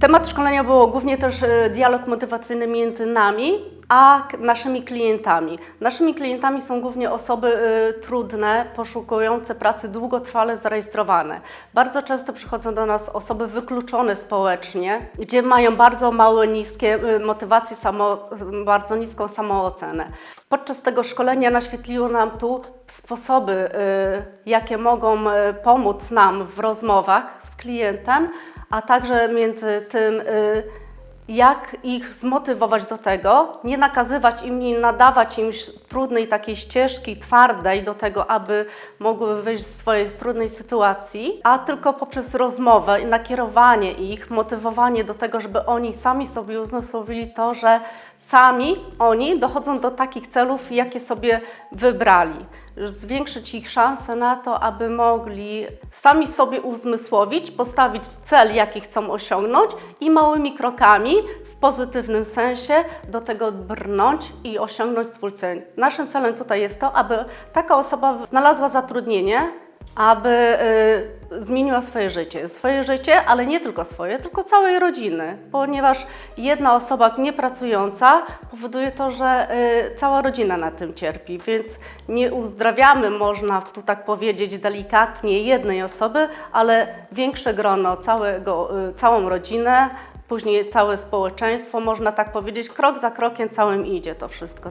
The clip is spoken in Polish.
Temat szkolenia było głównie też e, dialog motywacyjny między nami a naszymi klientami. Naszymi klientami są głównie osoby e, trudne, poszukujące pracy długotrwale zarejestrowane. Bardzo często przychodzą do nas osoby wykluczone społecznie, gdzie mają bardzo małe, niskie e, motywacje, samo, bardzo niską samoocenę. Podczas tego szkolenia naświetliło nam tu sposoby, jakie mogą pomóc nam w rozmowach z klientem, a także między tym, y, jak ich zmotywować do tego, nie nakazywać im, nie nadawać im trudnej takiej ścieżki, twardej do tego, aby mogły wyjść z swojej trudnej sytuacji, a tylko poprzez rozmowę i nakierowanie ich, motywowanie do tego, żeby oni sami sobie uzmysłowili to, że sami oni dochodzą do takich celów, jakie sobie wybrali zwiększyć ich szanse na to, aby mogli sami sobie uzmysłowić, postawić cel, jaki chcą osiągnąć i małymi krokami w pozytywnym sensie do tego brnąć i osiągnąć swój cel. Naszym celem tutaj jest to, aby taka osoba znalazła zatrudnienie, aby y, zmieniła swoje życie. Swoje życie, ale nie tylko swoje, tylko całej rodziny, ponieważ jedna osoba niepracująca powoduje to, że y, cała rodzina na tym cierpi, więc nie uzdrawiamy, można tu tak powiedzieć delikatnie, jednej osoby, ale większe grono, całego, y, całą rodzinę, później całe społeczeństwo, można tak powiedzieć, krok za krokiem całym idzie to wszystko.